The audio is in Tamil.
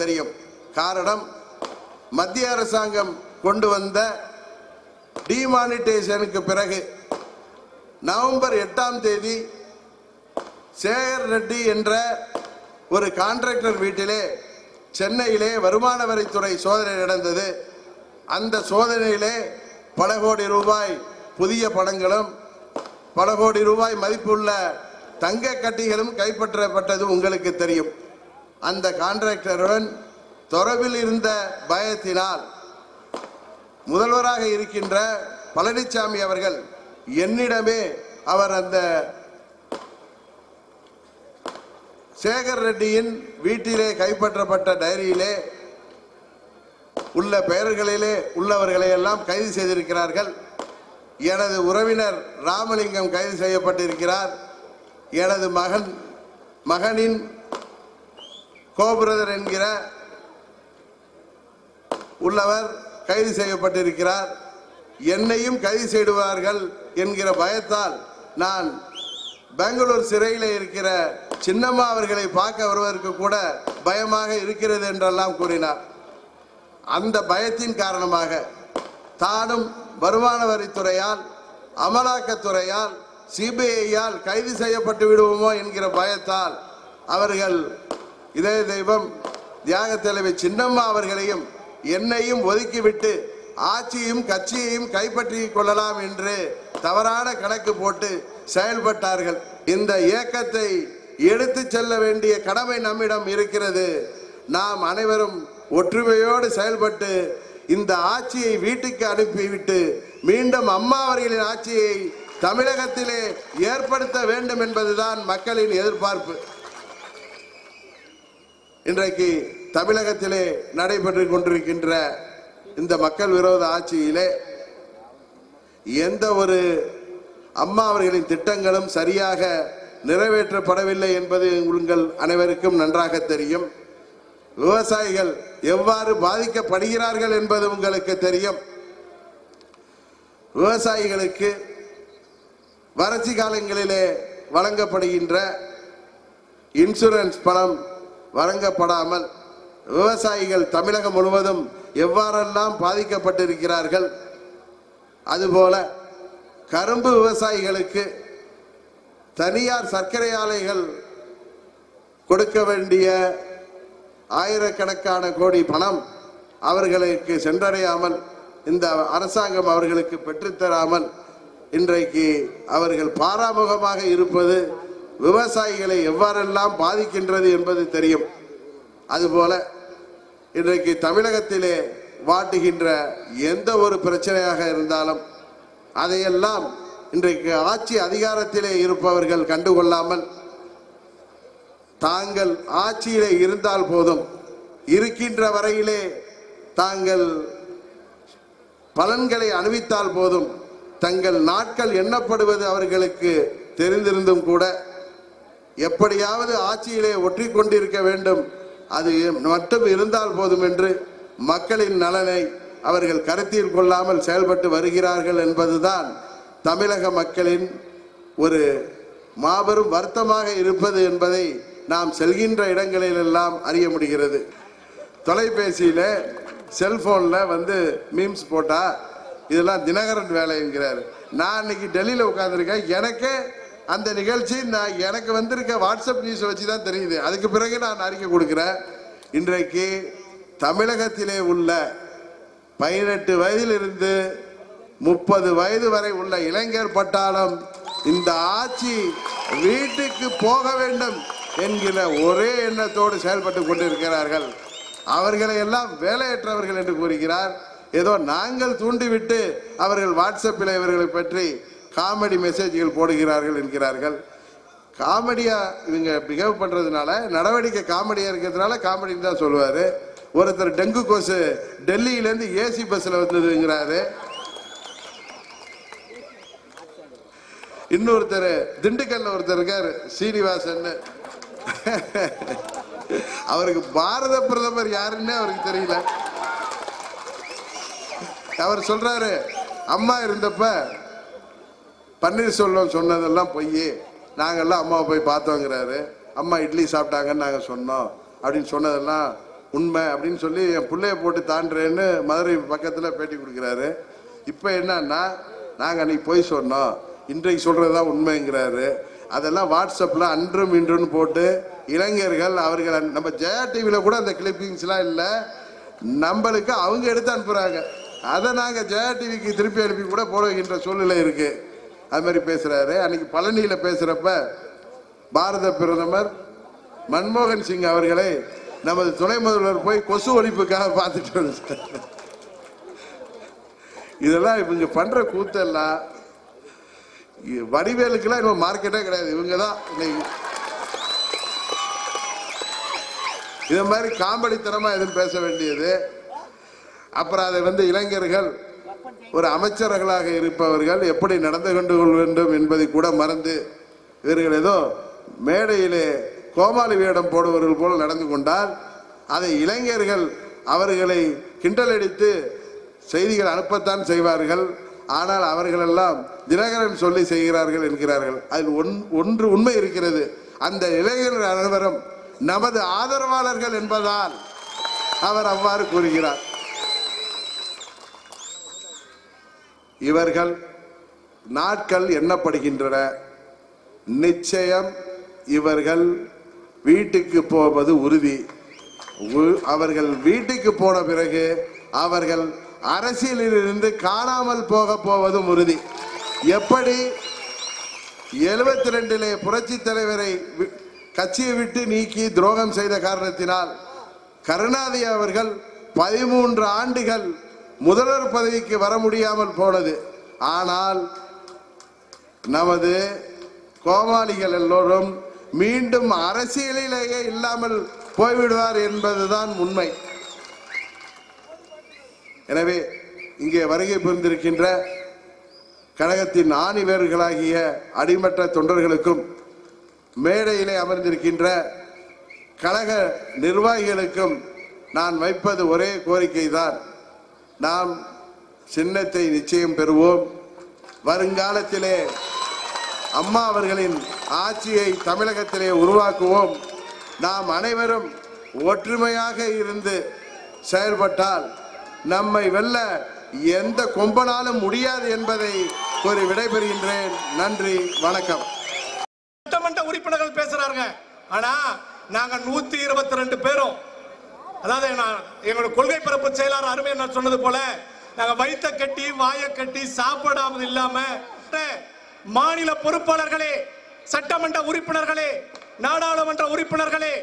தெரியும். காரணம் மத்திய அரசாங்கம் கொண்டு வந்த டிமானிட்டைசேஷனுக்கு பிறகு நவம்பர் எட்டாம் தேதி சேகர் ரெட்டி என்ற ஒரு கான்ட்ராக்டர் வீட்டிலே சென்னையிலே வருமான வரித்துறை சோதனை நடந்தது. அந்த சோதனையிலே பல கோடி ரூபாய் புதிய படங்களும் பல கோடி ரூபாய் மதிப்புள்ள தங்க கட்டிகளும் கைப்பற்றப்பட்டது உங்களுக்கு தெரியும். அந்த கான்ட்ராக்டருடன் தொடர்பில் இருந்த பயத்தினால் முதல்வராக இருக்கின்ற பழனிசாமி அவர்கள் என்னிடமே அவர் அந்த சேகர் ரெட்டியின் வீட்டிலே கைப்பற்றப்பட்ட டைரியிலே உள்ள பெயர்களிலே உள்ளவர்களை எல்லாம் கைது செய்திருக்கிறார்கள். எனது உறவினர் ராமலிங்கம் கைது செய்யப்பட்டிருக்கிறார். எனது மகன் மகனின் கோபிரதர் என்கிற உள்ளவர் கைது செய்யப்பட்டிருக்கிறார். என்னையும் கைது செய்டுவார்கள் என்கிற பயத்தால் நான் பெங்களூர் சிறையில் இருக்கிற சின்னம்மா அவர்களை பார்க்க வருவதற்கு கூட பயமாக இருக்கிறது என்றெல்லாம் கூறினார். அந்த பயத்தின் காரணமாக தானும் வருமான வரித்துறையால் அமலாக்கத்துறையால் சிபிஐயால் கைது செய்யப்பட்டு விடுவோமோ என்கிற பயத்தால் அவர்கள் இதய தெய்வம் தியாக தலைவி சின்னம்மா அவர்களையும் என்னையும் ஒதுக்கிவிட்டு ஆட்சியும் கட்சியையும் கைப்பற்றி கொள்ளலாம் என்று தவறான கணக்கு போட்டு செயல்பட்டார்கள். இந்த இயக்கத்தை எடுத்து செல்ல வேண்டிய கடமை நம்மிடம் இருக்கிறது. நாம் அனைவரும் ஒற்றுமையோடு செயல்பட்டு இந்த ஆட்சியை வீட்டுக்கு அனுப்பிவிட்டு மீண்டும் அம்மா அவர்களின் ஆட்சியை தமிழகத்திலே ஏற்படுத்த வேண்டும் என்பதுதான் மக்களின் எதிர்பார்ப்பு. இன்றைக்கு தமிழகத்திலே நடைபெற்று கொண்டிருக்கின்ற இந்த மக்கள் விரோத ஆட்சியிலே எந்த ஒரு அம்மா அவர்களின் திட்டங்களும் சரியாக நிறைவேற்றப்படவில்லை என்பது உங்கள் அனைவருக்கும் நன்றாக தெரியும். விவசாயிகள் எவ்வாறு பாதிக்கப்படுகிறார்கள் என்பது உங்களுக்கு தெரியும். விவசாயிகளுக்கு வறட்சி காலங்களிலே வழங்கப்படுகின்ற இன்சூரன்ஸ் பணம் வழங்கப்படாமல் விவசாயிகள் தமிழகம் முழுவதும் எவ்வாறெல்லாம் பாதிக்கப்பட்டிருக்கிறார்கள்? அதுபோல கரும்பு விவசாயிகளுக்கு தனியார் சர்க்கரை ஆலைகள் கொடுக்க வேண்டிய ஆயிரக்கணக்கான கோடி பணம் அவர்களுக்கு சென்றடையாமல் இந்த அரசாங்கம் அவர்களுக்கு பெற்றுத்தராமல் இன்றைக்கு அவர்கள் பாராமுகமாக இருப்பது விவசாயிகளை எவ்வாறெல்லாம் பாதிக்கின்றது என்பது தெரியும். அதுபோல இன்றைக்கு தமிழகத்திலே வாட்டுகின்ற எந்த ஒரு பிரச்சனையாக இருந்தாலும் அதையெல்லாம் இன்றைக்கு ஆட்சி அதிகாரத்திலே இருப்பவர்கள் கண்டுகொள்ளாமல் தாங்கள் ஆட்சியிலே இருந்தால் போதும். இருக்கின்ற வரையிலே தாங்கள் பலன்களை அணிவித்தால் போதும். தங்கள் நாட்கள் எண்ணப்படுவது அவர்களுக்கு தெரிந்திருந்தும் கூட எப்படியாவது ஆட்சியிலே ஒற்றி கொண்டிருக்க வேண்டும். அது மட்டும் இருந்தால் போதும் என்று மக்களின் நலனை அவர்கள் கருத்தில் கொள்ளாமல் செயல்பட்டு வருகிறார்கள் என்பதுதான் தமிழக மக்களின் ஒரு மாபெரும் வருத்தமாக இருப்பது என்பதை நாம் செல்கின்ற இடங்களிலெல்லாம் அறிய முடிகிறது. தொலைபேசியில் செல்போனில் வந்து மீம்ஸ் போட்டால் இதெல்லாம் தினகரன் வேலைங்கிறாரு. நான் இன்னைக்கு டெல்லியில் உட்காந்துருக்கேன் எனக்கே அந்த நிகழ்ச்சி நான் எனக்கு வந்திருக்க வாட்ஸ்அப் நியூஸை வச்சு தான் தெரியுது. அதுக்கு பிறகு நான் அறிக்கை கொடுக்குறேன். இன்றைக்கு தமிழகத்திலே உள்ள பதினெட்டு வயதிலிருந்து முப்பது வயது வரை உள்ள இளைஞர் பட்டாளம் இந்த ஆட்சி வீட்டுக்கு போக வேண்டும் என்கிற ஒரே எண்ணத்தோடு செயல்பட்டு கொண்டிருக்கிறார்கள். அவர்களை எல்லாம் வேலையற்றவர்கள் என்று கூறுகிறார். ஏதோ நாங்கள் தூண்டிவிட்டு அவர்கள் வாட்ஸ்அப்பில் இவர்களை பற்றி காமெடி மெசேஜ்கள் போடுகிறார்கள் என்கிறார்கள். காமெடியா இவங்க பிஹேவ் பண்றதுனால நடவடிக்கை காமெடியா இருக்கிறதுனால காமெடின்னு தான் சொல்லுவாரு. ஒருத்தர் டெங்கு கொசு டெல்லியிலேருந்து ஏசி பஸ்ல வந்ததுங்கிறாரு. இன்னொருத்தர் திண்டுக்கல்ல ஒருத்தர் இருக்கார் சீனிவாசன் அவருக்கு பாரத பிரதமர் யாருன்னே அவருக்கு தெரியல. அவர் சொல்றாரு அம்மா இருந்தப்ப பன்னீர்செல்வம் சொன்னதெல்லாம் பொய் நாங்கெல்லாம் அம்மாவை போய் பார்த்தோங்கிறாரு. அம்மா இட்லி சாப்பிட்டாங்கன்னு நாங்கள் சொன்னோம். அப்படின்னு சொன்னதெல்லாம் உண்மை அப்படின்னு சொல்லி என் பிள்ளைய போட்டு தாண்டுறேன்னு மதுரை பக்கத்தில் பேட்டி கொடுக்குறாரு. இப்போ என்னன்னா நாங்கள் அன்றைக்கி போய் சொன்னோம். இன்றைக்கு சொல்கிறது தான் உண்மைங்கிறாரு. அதெல்லாம் வாட்ஸ்அப்பில் அன்றும் இன்றுன்னு போட்டு இளைஞர்கள் அவர்கள் நம்ம ஜெயா டிவியில் கூட அந்த கிளிப்பிங்ஸ்லாம் இல்லை. நம்மளுக்கு அவங்க எடுத்து அனுப்புகிறாங்க அதை நாங்கள் ஜெயா டிவிக்கு திருப்பி அனுப்பி கூட போடுகின்ற சூழ்நிலை இருக்குது அது மாதிரி பேசுகிறாரு அன்னைக்கு பழனியில் பேசுகிறப்ப பாரத பிரதமர் மன்மோகன் சிங் அவர்களை நமது துணை முதல்வர் போய் கொசு ஒழிப்புக்காக பார்த்துட்டு வந்துட்டார். இதெல்லாம் இவங்க பண்ணுற கூத்தெல்லாம் வடிவேலுக்கெல்லாம் இவங்க மார்க்கெட்டே கிடையாது. இவங்க தான் இன்னைக்கு இது மாதிரி காமெடித்தனமாக எதுவும் பேச வேண்டியது. அப்புறம் அதை வந்து இளைஞர்கள் ஒரு அமைச்சர்களாக இருப்பவர்கள் எப்படி நடந்து கொண்டு கொள்ள வேண்டும் என்பதை கூட மறந்து இவர்கள் ஏதோ மேடையிலே கோமாளி வேடம் போடுவர்கள் போல் நடந்து கொண்டால் அதை இளைஞர்கள் அவர்களை கிண்டலடித்து செய்திகள் அனுப்பத்தான் செய்வார்கள். ஆனால் அவர்களெல்லாம் தினகரன் சொல்லி செய்கிறார்கள் என்கிறார்கள். அதில் ஒன் ஒன்று உண்மை இருக்கிறது. அந்த இளைஞர்கள் அனைவரும் நமது ஆதரவாளர்கள் என்பதால் அவர் அவ்வாறு கூறுகிறார். இவர்கள் நாட்கள் எண்ணப்படுகின்றன. நிச்சயம் இவர்கள் வீட்டுக்கு போவது உறுதி. உ- அவர்கள் வீட்டுக்கு போன பிறகு அவர்கள் அரசியலிலிருந்து காணாமல் போக போவதும் உறுதி. எப்படி? எழுபத்தி ரெண்டிலே புரட்சி தலைவரை வி- கட்சியை விட்டு நீக்கி துரோகம் செய்த காரணத்தினால் கருணாநிதி அவர்கள் பதிமூன்று ஆண்டுகள் முதல்வர் பதவிக்கு வர முடியாமல் போனது. ஆனால் நமது கோமாளிகள் எல்லோரும் மீண்டும் அரசியலிலேயே இல்லாமல் போய்விடுவார் என்பதுதான் உண்மை. எனவே இங்கே வருகை புரிந்திருக்கின்ற கழகத்தின் ஆணிவேர்களாகிய அடிமட்ட தொண்டர்களுக்கும் மேடையிலே அமர்ந்திருக்கின்ற கழக நிர்வாகிகளுக்கும் நான் வைப்பது ஒரே கோரிக்கை தான் நாம் சின்னத்தை நிச்சயம் பெறுவோம். வருங்காலத்திலே அம்மா அவர்களின் ஆட்சியை தமிழகத்திலே உருவாக்குவோம். நாம் அனைவரும் ஒற்றுமையாக இருந்து செயல்பட்டால் நம்மை வெல்ல எந்த கொம்பனாலும் முடியாது என்பதை கூறி விடைபெறுகின்றேன். நன்றி வணக்கம். சட்டமன்ற உறுப்பினர்கள் பேசுறாங்க ஆனா நாங்க நூத்தி இருபத்தி ரெண்டு பேரும். அதாவது நான் எங்களோட கொள்கை பரப்பு செயலாளர் அருமை நான் சொன்னது போல நாங்க வைத்த கட்டி வாய கட்டி சாப்பிடாமல் இல்லாம மாநில பொறுப்பாளர்களே சட்டமன்ற உறுப்பினர்களே நாடாளுமன்ற உறுப்பினர்களே